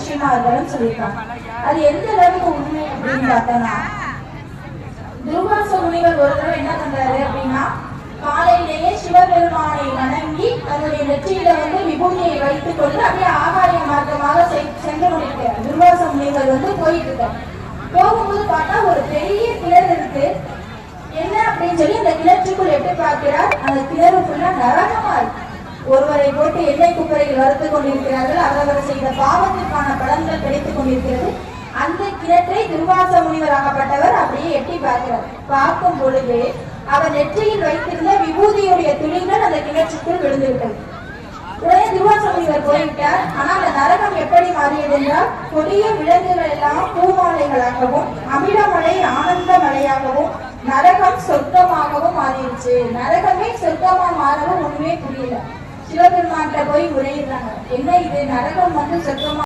நரசிம்மார்களும் சொல்லியிருக்காங்க. அது எந்த அளவுக்கு உண்மை அப்படின்னு பார்த்தோம்னா துர்வாச முனிவர் ஒரு தடவை என்ன பண்றாரு அப்படின்னா காலையிலேயே சிவபெருமானை வணங்கி தன்னுடைய நெற்றியில வந்து விபூதியை வைத்துக் கொண்டு அப்படியே ஆகாய மார்க்கமாக சென்று கொண்டிருக்கிறார். துர்வாச முனிவர் வந்து போயிட்டு இருக்கார் போகும்போது பார்த்தா ஒரு பெரிய கிணறு இருக்கு. என்ன அப்படின்னு சொல்லி அந்த கிணற்றுக்குள் எப்படி பார்க்கிறார். அந்த கிணறு ஃபுல்லா நரகமா இருக்கு. ஒருவரை போட்டு எண்ணெய் குப்பரையில் வறுத்து கொண்டிருக்கிறார்கள். அவரவர் செய்த பாவத்திற்கான பலன்கள் கிடைத்துக் கொண்டிருக்கிறது. அந்த கிணற்றை திருவாச முனிவர் ஆகப்பட்டவர் அப்படியே எட்டி பார்க்கிறார். பார்க்கும் பொழுது அவர் நெற்றியில் வைத்திருந்த விபூதியுடைய துளிகள் அந்த கிணற்றுக்குள் விழுந்துவிட்டது உடனே திருவாச முனிவர் போய்விட்டார். ஆனால் அந்த நரகம் எப்படி மாறியது என்றால் கொடிய விலங்குகள் எல்லாம் பூமாலைகளாகவும் அமிலமலை ஆனந்த மலையாகவும் நரகம் சொர்க்கமாகவும் மாறிடுச்சு. நரகமே சொர்க்கமா மாறவும் ஒண்ணுமே புரியல. சிவபெருமான்கிட்ட போய் உரையிடுறாங்க. என்ன இது? நரகம் வந்து சொர்க்கமா